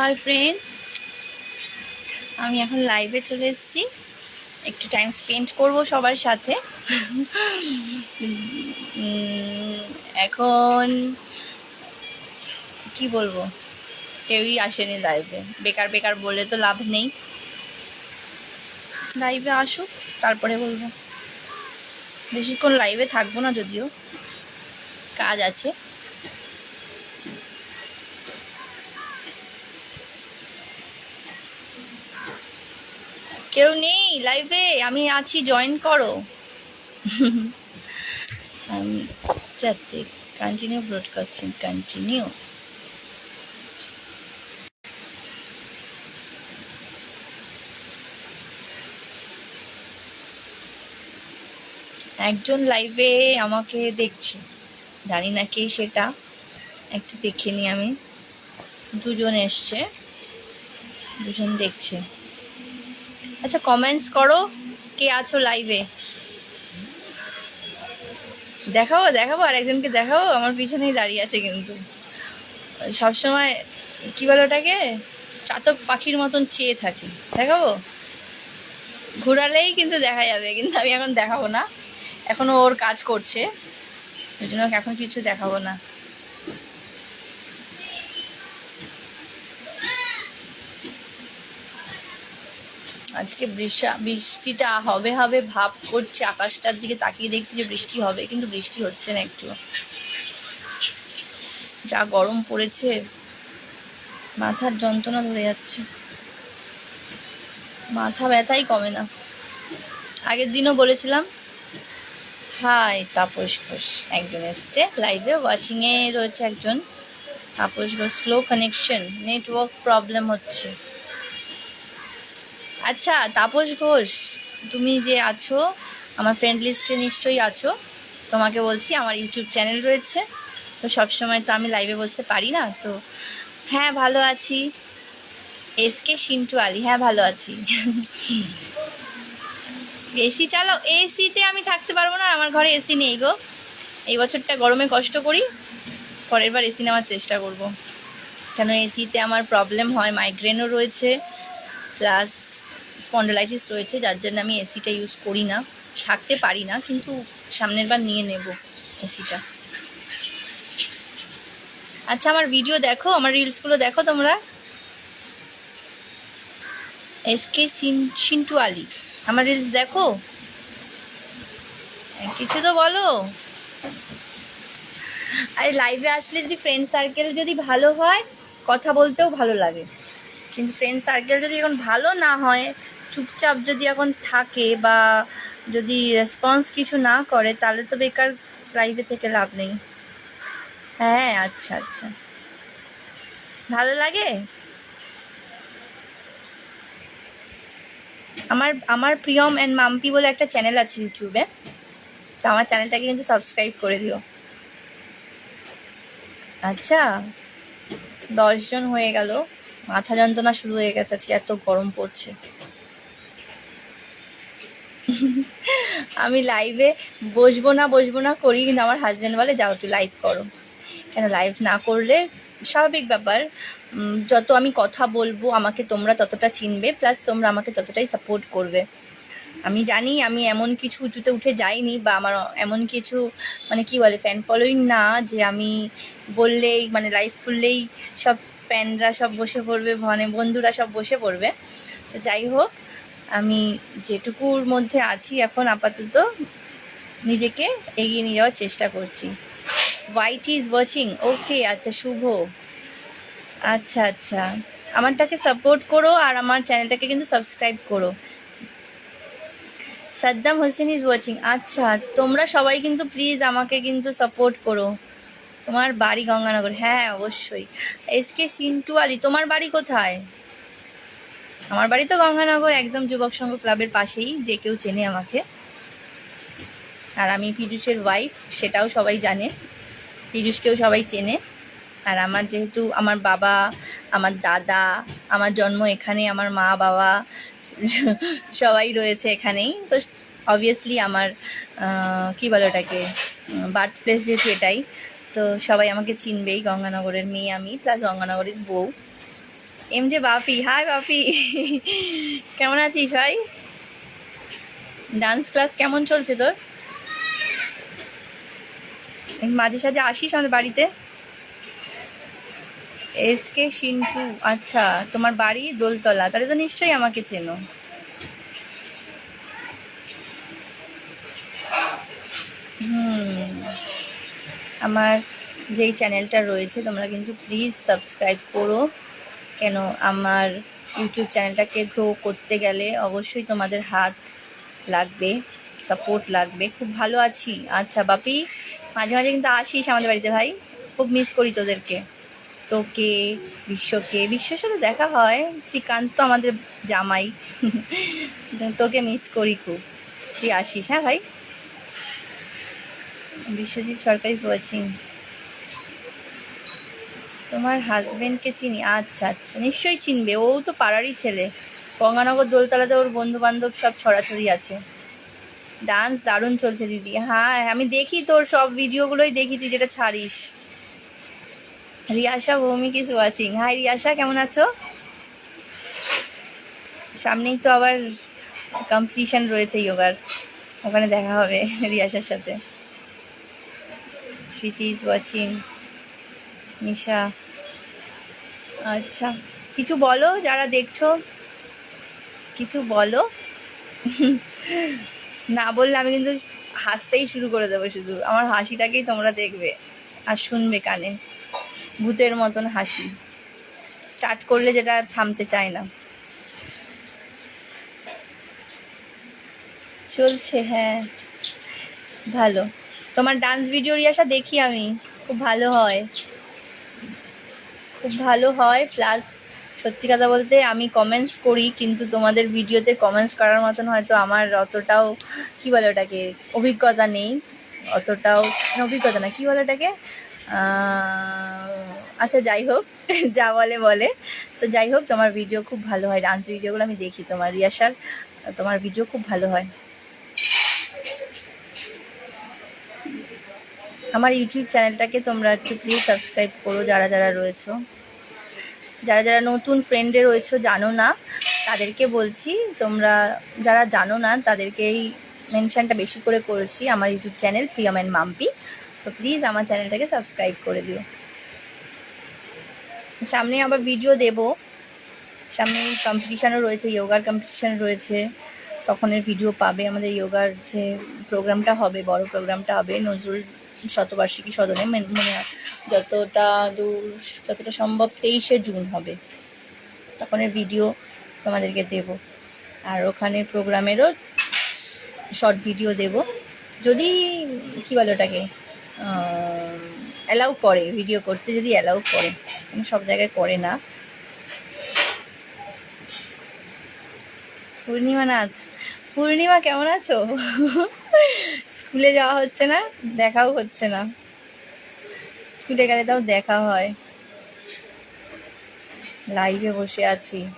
Hi friends আমি এখন লাইভে চলে এসেছি। একটু টাইম স্পেন্ড করব সবার সাথে। এখন কি বলব? কেউই আসেনি লাইভে বেকার বেকার বলে তো লাভ নেই। লাইভে আসুক, তারপরে বলব। বেশিক্ষণ লাইভে থাকব না যদিও। কাজ আছে। কেউ নেই লাইভে আমি আছি জয়েন করো। আমি কন্টিনিউ ব্রডকাস্টিং কন্টিনিউ একজন লাইভে আমাকে দেখছে। জানি না কে সেটা। একটু দেখে নি আমি। দুজন এসছে। দুজন দেখছে। আচ্ছা কমেন্টস করো, কে আছো লাইভে দেখাবো দেখাবো আর একজনকে দেখাবো আমার পিছনেই দাঁড়িয়ে আছে কিন্তু। সবসময়, কি বলো ওটাকে? চাতক পাখির মতন চেয়ে থাকি। দেখাবো? ঘুরালেই কিন্তু দেখা যাবে, কিন্তু আমি এখন দেখাবো না। এখনও ওর কাজ করছে। ওই জন্য এখন কিছু দেখাবো না। আজকে বৃষ্টি, বৃষ্টিটা হবে হবে, ভাব করছে, আকাশটার দিকে তাকিয়ে দেখছি যে বৃষ্টি হবে, কিন্তু বৃষ্টি হচ্ছে না একটু। যা গরম পড়েছে, মাথার যন্ত্রণা ধরে যাচ্ছে। মাথা ব্যথাই কমে না। আগের দিনও বলেছিলাম, হাই, তাপস ঘোষ একজন এসছে লাইভে ওয়াচিংয়ে রয়েছে একজন। Tapas Ghosh slow connection network problem হচ্ছে। আচ্ছা তাপস ঘোষ, তুমি যে আছো, আমার ফ্রেন্ড লিস্টে নিশ্চয়ই আছো। তোমাকে বলছি, আমার ইউটিউব চ্যানেল রয়েছে। তো সবসময় তো আমি লাইভে বসতে পারি না, তো হ্যাঁ ভালো আছি। এস কে সিন্টু আলী হ্যাঁ ভালো আছি। এসি চালাও এসিতে আমি থাকতে পারব না আমার ঘরে এসি নেই গো। এই বছরটা গরমে কষ্ট করি, পরের বার এসি নেওয়ার চেষ্টা করব। কেন এসিতে আমার প্রবলেম হয় মাইগ্রেনও রয়েছে প্লাস স্পন্ডলাইটিস রয়েছে, যার জন্য আমি এসিটা ইউজ করি না, থাকতে পারি না, কিন্তু সামনের বার নিয়ে নেব এসিটা আচ্ছা আমার ভিডিও দেখো, আমার রিলসগুলো দেখো তোমরা। এস কে সিন্টু আলী আমার রিলস দেখো? কিছু তো বলো। আরে লাইভে আসলে যদি ফ্রেন্ড সার্কেল যদি ভালো হয়, কথা বলতেও ভালো লাগে। কিন্তু ফ্রেন্ড সার্কেল যদি এখন ভালো না হয়, চুপচাপ যদি এখন থাকে বা যদি রেসপন্স কিছু না করে, তাহলে তো বেকার লাইভে থেকে লাভ নেই। হ্যাঁ আচ্ছা আচ্ছা। ভালো লাগে? আমার আমার প্রিয়ম অ্যান্ড মাম্পি বলে একটা চ্যানেল আছে ইউটিউবে তো আমার চ্যানেলটাকে কিন্তু সাবস্ক্রাইব করে দিও। আচ্ছা দশজন হয়ে গেল। মাথা যন্ত্রণা শুরু হয়ে গেছে, আজকে এত গরম পড়ছে। আমি লাইভে বসবো না বসবো না করি, কিন্তু আমার হাজব্যান্ড বলে, যাও একটু লাইভ করো। কেন লাইভ না করলে স্বাভাবিক ব্যাপার। যত আমি কথা বলব, আমাকে তোমরা ততটা চিনবে প্লাস তোমরা আমাকে ততটাই সাপোর্ট করবে। আমি জানি আমি এমন কিছু উঁচুতে উঠে যাইনি, বা আমার এমন কিছু মানে কি বলে ফ্যান ফলোয়িং না, যে আমি বললেই মানে লাইভ খুললেই সব ফ্যানরা সব বসে পড়বে মানে বন্ধুরা সব বসে পড়বে। তো যাই হোক, আমি যেটুকুর মধ্যে আছি এখন আপাতত নিজেকে এগিয়ে নিয়ে যাওয়ার চেষ্টা করছি। হোয়াইট ইজ ওয়াচিং ওকে আচ্ছা শুভ। আচ্ছা আচ্ছা। আমারটাকে সাপোর্ট করো আর আমার চ্যানেলটাকে কিন্তু সাবস্ক্রাইব করো। সাদ্দাম হোসেন ইজ ওয়াচিং আচ্ছা তোমরা সবাই কিন্তু প্লিজ আমাকে কিন্তু সাপোর্ট করো। তোমার বাড়ি গঙ্গানগর। হ্যাঁ অবশ্যই। এস কে সিন্টু আলী তোমার বাড়ি কোথায়? আমার বাড়ি তো গঙ্গানগর, একদম যুবক সংঘ ক্লাবের পাশেই, যে কেউ চেনে আমাকে। আর আমি পীযুষের ওয়াইফ সেটাও সবাই জানে। পীযুষকেও সবাই চেনে। আর আমার যেহেতু আমার বাবা, আমার দাদা, আমার জন্ম এখানে, আমার মা, বাবা, সবাই রয়েছে এখানেই। তো অবভিয়াসলি আমার কি বলে ওটাকে? বার্থ প্লেস যেহেতু এটাই তো সবাই আমাকে চিনবেই, গঙ্গানগরের মেয়ে আমি প্লাস গঙ্গানগরের বউ। এম যে বাপি হাই বাপি। কেমন আছিস ভাই? ডান্স ক্লাস কেমন চলছে তোর? মাঝে সাঝে আসিস আমাদের বাড়িতে? এস কে সিন্টু আচ্ছা তোমার বাড়ি দোলতলা, তাহলে তো নিশ্চয়ই আমাকে চেনো। আমার যেই চ্যানেলটা রয়েছে, তোমরা কিন্তু প্লিজ সাবস্ক্রাইব করো। কেন আমার ইউটিউব চ্যানেলটাকে গ্রো করতে গেলে অবশ্যই তোমাদের হাত লাগবে সাপোর্ট লাগবে। খুব ভালো আছি। আচ্ছা বাপি, মাঝে মাঝে কিন্তু আসিস আমাদের বাড়িতে ভাই। খুব মিস করি তোদেরকে। তোকে, বিশ্বকে। বিশ্বের সাথে দেখা হয়। শ্রীকান্ত আমাদের জামাই। তোকে মিস করি খুব। তুই আসিস হ্যাঁ ভাই? বিশ্বজিৎ সরকার ইজ ওয়াচিং তোমার হাজবেন্ডকে চিনি? আচ্ছা আচ্ছা। নিশ্চয়ই চিনবে। ও তো পাড়ারই ছেলে। গঙ্গানগর, দোলতলাতে ওর বন্ধু বান্ধব সব ছড়াছড়ি আছে। ডান্স দারুণ চলছে, দিদি। হ্যাঁ আমি দেখি তোর সব ভিডিওগুলোই দেখি তুই যেটা ছাড়িস। Riyasha Bhowmik is watching hi Riyasha, কেমন আছো? সামনেই তো আবার কম্পিটিশন রয়েছে ইয়োগার ওখানে দেখা হবে রিয়াশার সাথে। স্মৃতি ইজ ওয়াচিং নিশা আচ্ছা কিছু বলো যারা দেখছ? কিছু বলো? না বললে আমি কিন্তু হাসতেই শুরু করে দেবো শুধু। আমার হাসিটাকেই তোমরা দেখবে আর শুনবে কানে। ভূতের মতন হাসি। স্টার্ট করলে যেটা থামতে চায় না। চলছে হ্যাঁ। ভালো। তোমার ডান্স ভিডিও রিয়াসা দেখি আমি। খুব ভালো হয়। খুব ভালো হয় প্লাস সত্যি কথা বলতে আমি কমেন্টস করি, কিন্তু তোমাদের ভিডিওতে কমেন্টস করার মতন হয়তো আমার অতটাও, কি বলে ওটাকে, অভিজ্ঞতা নেই। অতটাও অভিজ্ঞতা না, কি বলে ওটাকে? আচ্ছা যাই হোক, যা বলে বলে। তো যাই হোক, তোমার ভিডিও খুব ভালো হয়। ডান্স ভিডিওগুলো আমি দেখি তোমার রিয়াসার তোমার ভিডিও খুব ভালো হয়। আমার ইউটিউব চ্যানেলটাকে তোমরা একটু প্লিজ সাবস্ক্রাইব করো যারা যারা রয়েছো। যারা যারা নতুন ফ্রেন্ডে রয়েছো, জানো না, তাদেরকে বলছি, তোমরা যারা জানো না, তাদেরকেই মেনশানটা বেশি করে করেছি আমার YouTube channel Priyam and Mampi তো প্লিজ আমার চ্যানেলটাকে সাবস্ক্রাইব করে দিও। সামনে আবার ভিডিও দেব। সামনে কম্পিটিশানও রয়েছে যোগার কম্পিটিশান রয়েছে। তখনের ভিডিও পাবে আমাদের যোগার যে প্রোগ্রামটা হবে, বড় প্রোগ্রামটা হবে নজরুল শতবার্ষিকী সদনে মেন- যতটা দূর, যতটা সম্ভব তেইশে জুন হবে। তখনের ভিডিও তোমাদেরকে দেব। আর ওখানে প্রোগ্রামেরও শর্ট ভিডিও দেব। যদি, কী বলে ওটাকে? অ্যালাউ করে ভিডিও করতে যদি অ্যালাউ করে। সব জায়গায় করে না। পূর্ণিমা নাথ, পূর্ণিমা কেমন আছো? স্কুলে যাওয়া হচ্ছে না, দেখাও হচ্ছে না। স্কুলে গেলে তাও দেখা হয়। লাইভে বসে আছি।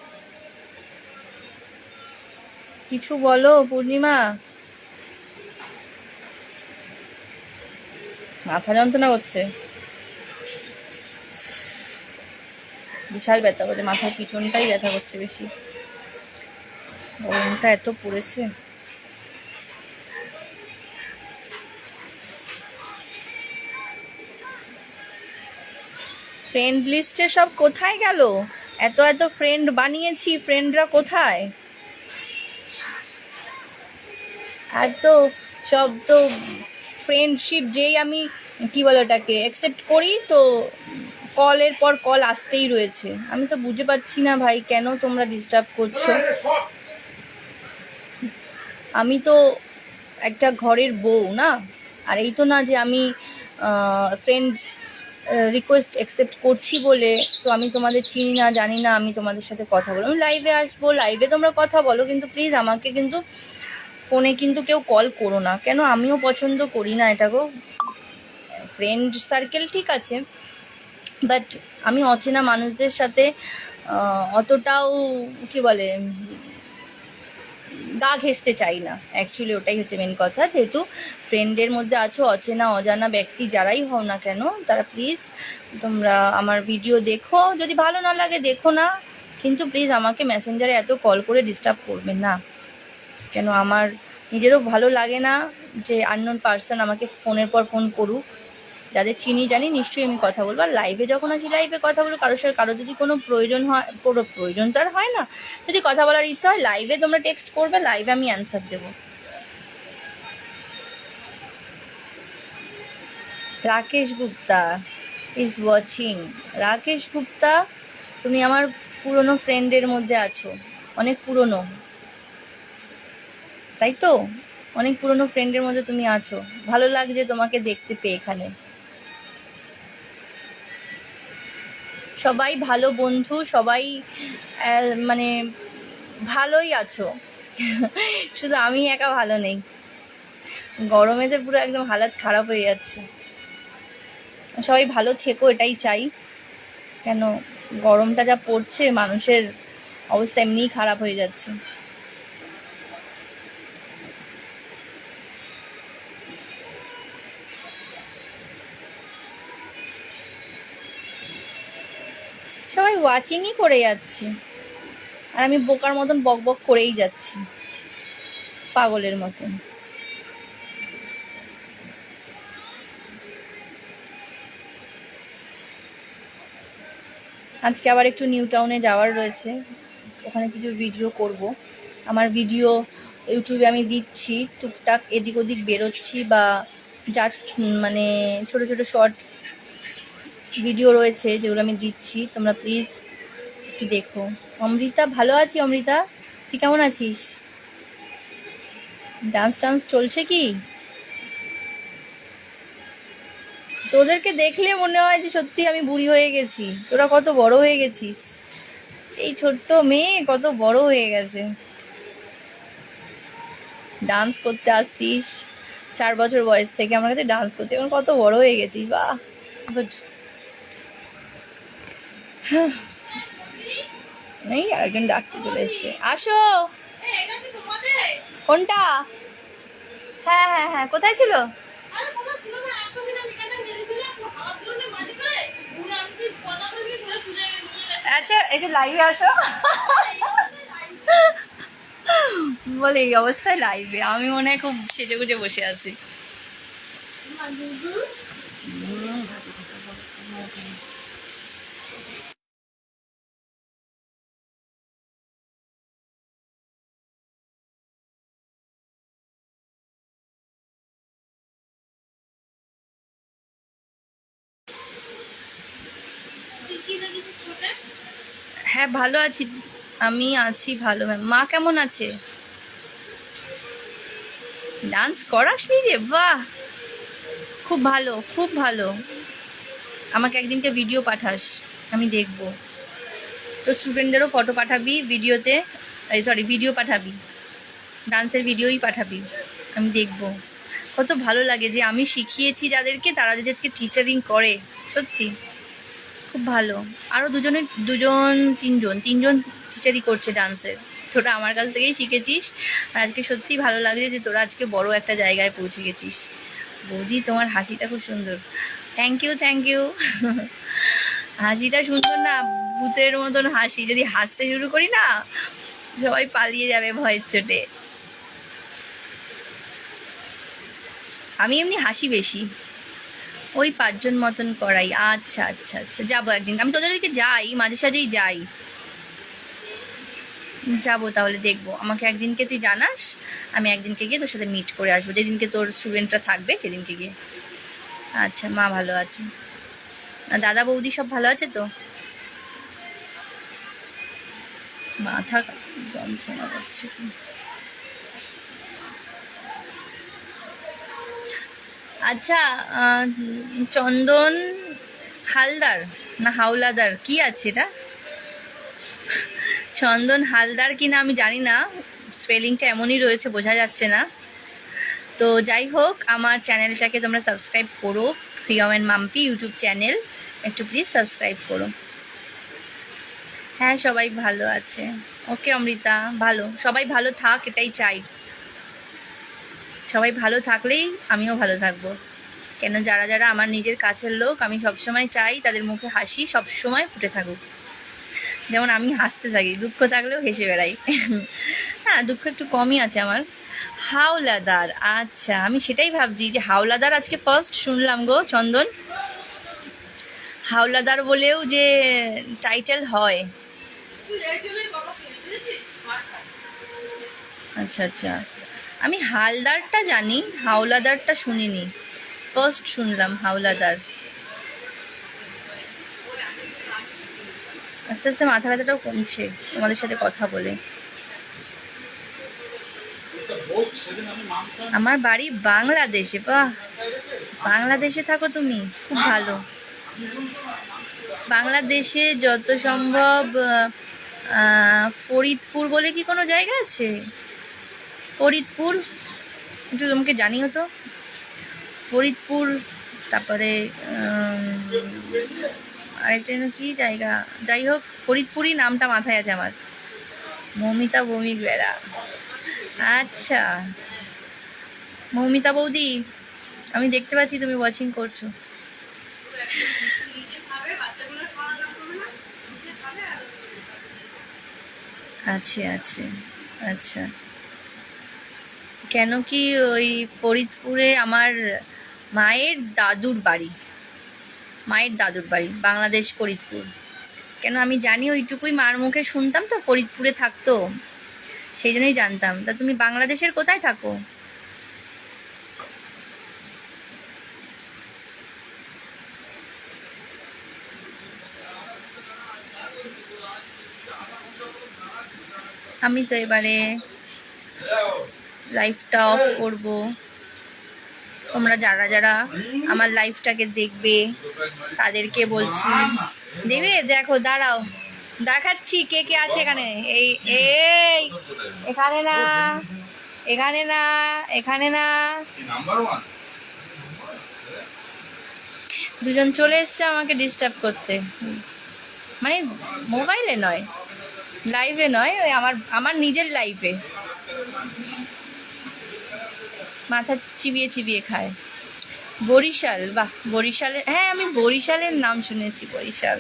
কিছু বলো, পূর্ণিমা? মাথা যন্ত্রণা করছে। বিশাল ব্যথা করছে মাথার পিছনটাই ব্যথা করছে বেশি। গরমটা এত পড়েছে। ফ্রেন্ড লিস্টে সব কোথায় গেল? এত এত ফ্রেন্ড বানিয়েছি ফ্রেন্ডরা কোথায়? আর তো সব তো ফ্রেন্ডশিপ যেই আমি, কি বলে ওটাকে অ্যাকসেপ্ট করি তো কলের পর কল আসতেই রয়েছে। আমি তো বুঝে পাচ্ছি না ভাই, কেন তোমরা ডিস্টার্ব করছ? আমি তো একটা ঘরের বউ না? আর এই তো না যে আমি ফ্রেন্ড রিকোয়েস্ট অ্যাকসেপ্ট করছি বলে, তো আমি তোমাদের চিনি না, জানি না, আমি তোমাদের সাথে কথা বলব। আমি লাইভে আসব লাইভে তোমরা কথা বলো, কিন্তু প্লিজ আমাকে কিন্তু ফোনে কিন্তু কেউ কল করো না। কেন? আমিও পছন্দ করি না এটাকেও ফ্রেন্ড সার্কেল ঠিক আছে বাট আমি অচেনা মানুষদের সাথে অতটাও, কি বলে গা ঘেঁষতে চাই না। অ্যাকচুয়ালি ওটাই হচ্ছে মেন কথা। যেহেতু ফ্রেন্ডের মধ্যে আছো, অচেনা, অজানা ব্যক্তি যারাই হও না কেন, তারা প্লিজ তোমরা আমার ভিডিও দেখো। যদি ভালো না লাগে, দেখো না। কিন্তু প্লিজ আমাকে মেসেঞ্জারে এত কল করে ডিস্টার্ব করবে না। কেন আমার নিজেরও ভালো লাগে না যে আননোন পার্সন আমাকে ফোনের পর ফোন করুক। যাদের চিনি জানি, নিশ্চয়ই আমি কথা বলব। আর লাইভে যখন আছি লাইভে কথা বলব, কারোর সাথে কারও যদি কোনো প্রয়োজন হয়, কোনো প্রয়োজন তো আর হয় না। যদি কথা বলার ইচ্ছা হয় লাইভে তোমরা টেক্সট করবে লাইভে আমি অ্যান্সার দেবো। রাকেশ গুপ্তা ইজ ওয়াচিং রাকেশ গুপ্তা, তুমি আমার পুরনো ফ্রেন্ডের মধ্যে আছো। অনেক পুরনো। তাই তো? অনেক পুরনো ফ্রেন্ডের মধ্যে তুমি আছো। ভালো লাগছে তোমাকে দেখতে পেয়ে এখানে। সবাই ভালো বন্ধু, সবাই মানে ভালোই আছো। শুধু আমি একা ভালো নেই। গরমেতে পুরো একদম হালাত খারাপ হয়ে যাচ্ছে। সবাই ভালো থেকো, এটাই চাই। কেন গরমটা যা পড়ছে, মানুষের অবস্থা এমনিই খারাপ হয়ে যাচ্ছে। সবাই ওয়াচিংই করে যাচ্ছে। আর আমি বোকার মতন বক বক করেই যাচ্ছি। পাগলের মতন। আজকে আবার একটু নিউ টাউনে যাওয়ার রয়েছে। ওখানে কিছু ভিডিও করব। আমার ভিডিও ইউটিউবে আমি দিচ্ছি। টুকটাক এদিক ওদিক বেরোচ্ছি বা যা মানে ছোট ছোট শর্ট ভিডিও রয়েছে যেগুলো আমি দিচ্ছি, তোমরা প্লিজ একটু দেখো। অমৃতা, ভালো আছি অমৃতা? তুই কেমন আছিস? ডান্স টান্স চলছে কি? তোদেরকে দেখলে মনে হয় যে সত্যি আমি বুড়ি হয়ে গেছি। তোরা কত বড় হয়ে গেছিস। সেই ছোট্ট মেয়ে কত বড় হয়ে গেছে। ডান্স করতে আসতিস। চার বছর বয়স থেকে আমার কাছে ডান্স করতে, এখন কত বড় হয়ে গেছিস গুড এই আরেকজন ডাকতে চলে এসছে। আসো। কোনটা? হ্যাঁ হ্যাঁ হ্যাঁ কোথায় ছিল? আচ্ছা একটু লাইভে আসো। বলে এই অবস্থায় লাইভে আমি মনে হয় খুব সেজে গুজে বসে আছি। হ্যাঁ ভালো আছি। আমি আছি ভালো ম্যাম মা কেমন আছে? ডান্স করাস নিজে বাহ! খুব ভালো খুব ভালো। আমাকে একদিনকে ভিডিও পাঠাস, আমি দেখব। তো স্টুডেন্টদেরও ফটো পাঠাবি ভিডিওতে সরি ভিডিও পাঠাবি। ডান্সের ভিডিওই পাঠাবি, আমি দেখব। কত ভালো লাগে যে আমি শিখিয়েছি যাদেরকে, তারা যদি আজকে টিচারিং করে, সত্যি। খুব ভালো। আরও দুজনের, দুজন, তিনজন তিনজন টিচারই করছে ডান্সের তোরা আমার কাছ থেকেই শিখেছিস। আর আজকে সত্যি ভালো লাগছে যে তোরা আজকে বড় একটা জায়গায় পৌঁছে গেছিস। বৌদি, তোমার হাসিটা খুব সুন্দর। থ্যাংক ইউ থ্যাংক ইউ হাসিটা সুন্দর না, ভূতের মতন হাসি। যদি হাসতে শুরু করি না, সবাই পালিয়ে যাবে ভয়ের চোটে। আমি এমনি হাসি বেশি। ওই পাঁচজন মতন করাই। আচ্ছা আচ্ছা আচ্ছা যাব একদিন। আমি তোদের ওদিকে যাই, মাঝে সাঝেই যাই। যাব তাহলে দেখব। আমাকে একদিনকে তুই জানাস, আমি একদিনকে গিয়ে তোর সাথে মিট করে আসব। যেদিনকে তোর স্টুডেন্টরা থাকবে, সেদিনকে গিয়ে। আচ্ছা মা ভালো আছে। দাদা বৌদি সব ভালো আছে তো? মাথা যন্ত্রণা করছে। আচ্ছা চন্দন হালদার না হাওলাদার, কি আছে এটা? চন্দন হালদার কি না আমি জানি না, স্পেলিংটা এমনই রয়েছে, বোঝা যাচ্ছে না। তো যাই হোক, আমার চ্যানেলটাকে তোমরা সাবস্ক্রাইব করো, Priyam and Mampi YouTube channel. একটু প্লিজ সাবস্ক্রাইব করো। হ্যাঁ সবাই ভালো আছে। ওকে, অমৃতা, ভালো। সবাই ভালো থাক, এটাই চাই। সবাই ভালো থাকলেই আমিও ভালো থাকব। কেন যারা যারা আমার নিজের কাছের লোক, আমি সবসময় চাই তাদের মুখে হাসি সবসময় ফুটে থাকুক। যেমন আমি হাসতে থাকি, দুঃখ থাকলেও হেসে বেড়াই। হ্যাঁ দুঃখ একটু কমই আছে আমার। হাওলাদার আচ্ছা আমি সেটাই ভাবছি যে হাওলাদার আজকে ফার্স্ট শুনলাম গো, চন্দন। হাওলাদার বলেও যে টাইটেল হয়। আচ্ছা আচ্ছা। আমি হালদারটা জানি, হাওলাদারটা শুনিনি। ফার্স্ট শুনলাম হাওলাদার। আস্তে আস্তে মাথা ব্যথাটাও কমছে, তোমাদের সাথে কথা বলে। আমার বাড়ি বাংলাদেশে, বাহ! বাংলাদেশে থাকো তুমি, খুব ভালো। বাংলাদেশে যত সম্ভব ফরিদপুর বলে কি কোনো জায়গা আছে? ফরিদপুর, একটু তোমাকে জানিও তো। ফরিদপুর, তারপরে আরেকটা যেন কি জায়গা? যাই হোক, ফরিদপুরই নামটা মাথায় আছে আমার। মৌমিতা ভৌমিক বেড়া। আচ্ছা। মৌমিতা বৌদি, আমি দেখতে পাচ্ছি তুমি ওয়াচিং করছ। আচ্ছা আচ্ছা আচ্ছা। কেন কি ওই ফরিদপুরে আমার মায়ের দাদুর বাড়ি, মায়ের দাদুর বাড়ি, বাংলাদেশ ফরিদপুর। কেন আমি জানি ওইটুকুই মার মুখে শুনতাম তো, ফরিদপুরে থাকতো, সেই জন্যই জানতাম। তা তুমি বাংলাদেশের কোথায় থাকো? আমি তো এবারে লাইফটা অফ করব। তোমরা যারা যারা আমার লাইফটাকে দেখবে, তাদেরকে বলছি। দেবে, দেখো, দাঁড়াও। দেখাচ্ছি কে কে আছে এখানে। এই এই, এখানে না এখানে না এখানে না। দুজন চলে এসছে আমাকে ডিস্টার্ব করতে। মানে মোবাইলে নয় লাইভে নয়, ওই আমার আমার নিজের লাইফে মাথা চিবিয়ে চিবিয়ে খায়। বরিশাল, বাহ, বরিশালের হ্যাঁ আমি বরিশালের নাম শুনেছি, বরিশাল।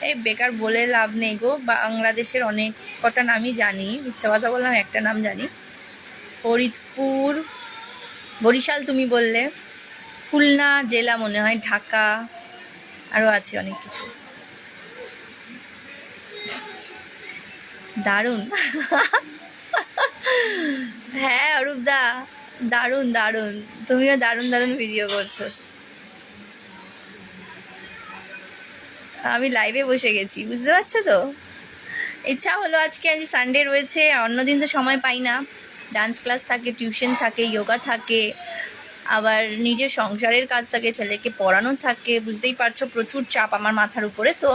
এই বেকার বলে লাভ নেই গো, বাংলাদেশের অনেক কটা নামই জানি, মিথ্যা কথা বললাম, একটা নাম জানি। ফরিদপুর, বরিশাল তুমি বললে। খুলনা জেলা মনে হয়, ঢাকা আরও আছে অনেক কিছু। দারুণ। হ্যাঁ অরূপদা। দারুণ দারুণ। তুমিও দারুণ দারুণ ভিডিও করছ। আমি লাইভে বসে গেছি, বুঝতে পারছ তো? ইচ্ছা হলো আজকে আজ সানডে রয়েছে, অন্যদিন তো সময় পাই না। ডান্স ক্লাস থাকে টিউশন থাকে যোগা থাকে, আবার নিজের সংসারের কাজ থাকে, ছেলেকে পড়ানো থাকে, বুঝতেই পারছ প্রচুর চাপ আমার মাথার উপরে, তো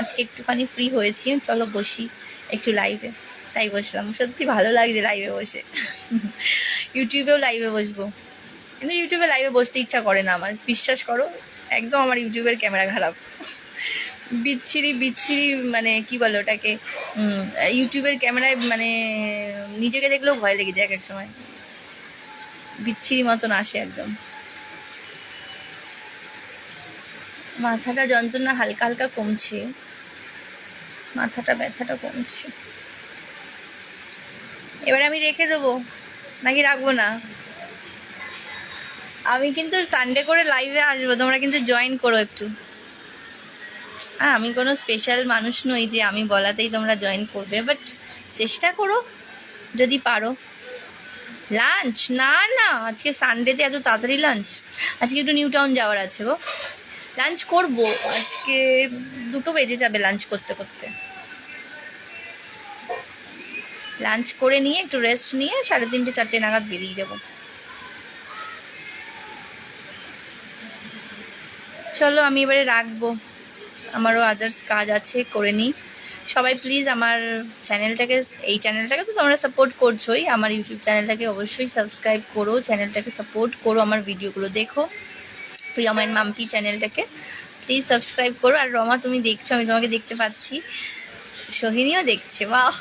আজকে একটুখানি ফ্রি হয়েছি, চলো বসি একটু লাইভে তাই বসলাম। সত্যি ভালো লাগছে লাইভে বসে। ইউটিউবেও লাইভে বসবো। কিন্তু ইউটিউবে লাইভে বসতে ইচ্ছা করে না আমার। বিশ্বাস করো, একদম আমার ইউটিউবের ক্যামেরা খারাপ। বিচ্ছিরি বিচ্ছিরি মানে কি বলে ওটাকে? ইউটিউবের ক্যামেরায় মানে নিজেকে দেখলেও ভয় লেগে যায় এক এক সময়। বিচ্ছিরি মতন আসে একদম। মাথাটা যন্ত্রণা হালকা হালকা কমছে। মাথাটা ব্যথাটা কমছে। এবার আমি রেখে দেবো। নাকি রাখব না? আমি কিন্তু সানডে করে লাইভে আসব, তোমরা কিন্তু জয়েন করো একটু। হ্যাঁ আমি কোনো স্পেশাল মানুষ নই যে আমি বলাতেই তোমরা জয়েন করবে বাট চেষ্টা করো, যদি পারো। লাঞ্চ না না, আজকে সানডেতে এত তাড়াতাড়ি লাঞ্চ আজকে একটু নিউ টাউন যাওয়ার আছে গো। লাঞ্চ করব, আজকে দুটো বেজে যাবে লাঞ্চ করতে করতে। লাঞ্চ করে নিয়ে, একটু রেস্ট নিয়ে সাড়ে তিনটে, চারটে নাগাদ বেরিয়ে যাব। চলো, আমি এবারে রাখব। আমারও আদার্স কাজ আছে, করে নিই। সবাই প্লিজ আমার চ্যানেলটাকে এই চ্যানেলটাকে তো তোমরা সাপোর্ট করছোই। আমার ইউটিউব চ্যানেলটাকে অবশ্যই সাবস্ক্রাইব করো চ্যানেলটাকে সাপোর্ট করো, আমার ভিডিওগুলো দেখো। প্রিয়মাইন মাম্পি চ্যানেলটাকে প্লিজ সাবস্ক্রাইব করো। আর রমা, তুমি দেখছ, আমি তোমাকে দেখতে পাচ্ছি। সোহিনীও দেখছে বাহ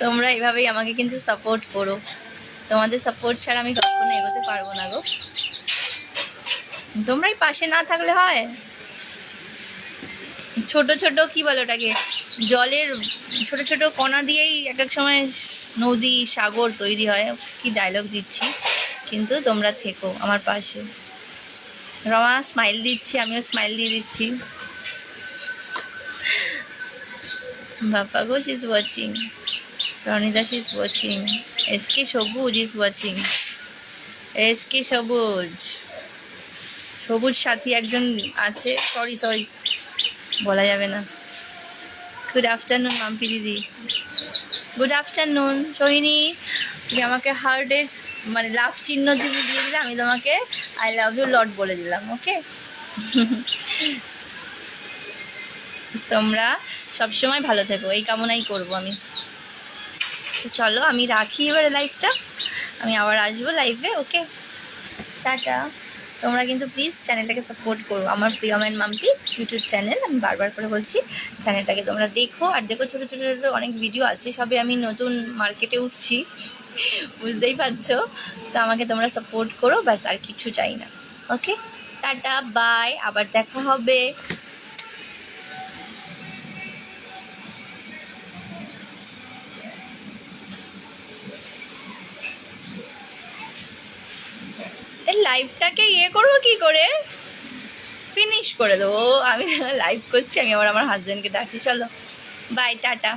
তোমরা এভাবেই আমাকে কিন্তু সাপোর্ট করো। তোমাদের সাপোর্ট ছাড়া আমি কখনো এগোতে পারব না গো। তোমরাই পাশে না থাকলে হয়। ছোট ছোট, কি বলে ওটাকে? জলের ছোট ছোট কণা দিয়েই এক এক সময় নদী, সাগর তৈরি হয়। কি ডায়লগ দিচ্ছি। কিন্তু তোমরা থেকো আমার পাশে। রমা স্মাইল দিচ্ছি, আমিও স্মাইল দিয়ে দিচ্ছি। Is watching Roni Das is watching S K Sabuj is watching S K সবুজ। সবুজ সাথী একজন আছে। সরি সরি বলা যাবে না। গুড আফটারনুন মাম্পি দিদি। Good afternoon Sohini. তুমি আমাকে হার্টের মানে লাভ চিহ্ন তুমি দিয়ে দিলে, আমি তোমাকে আই লাভ ইউ লট বলে দিলাম ওকে তোমরা সবসময় ভালো থেকো, এই কামনাই করব আমি। তো চলো, আমি রাখি এবারে লাইফটা আমি আবার আসব লাইভে ওকে টাটা। তোমরা কিন্তু প্লিজ চ্যানেলটাকে সাপোর্ট করো। আমার প্রিয় ম্যান মাম্পি ইউটিউব চ্যানেল আমি বারবার করে বলছি চ্যানেলটাকে তোমরা দেখো। আর দেখো ছোটো ছোটো ছোটো অনেক ভিডিও আছে, সবে আমি নতুন মার্কেটে উঠছি। বুঝতেই পারছ? তো আমাকে তোমরা সাপোর্ট করো, ব্যাস আর কিছু চাই না ওকে টাটা বাই আবার দেখা হবে। লাইফটাকে ইয়ে করব কি করে? ফিনিশ করে দেবো। আমি লাইভ করছি, আমি আবার আমার হাজব্যান্ডকে ডাকি। চলো বাই টাটা।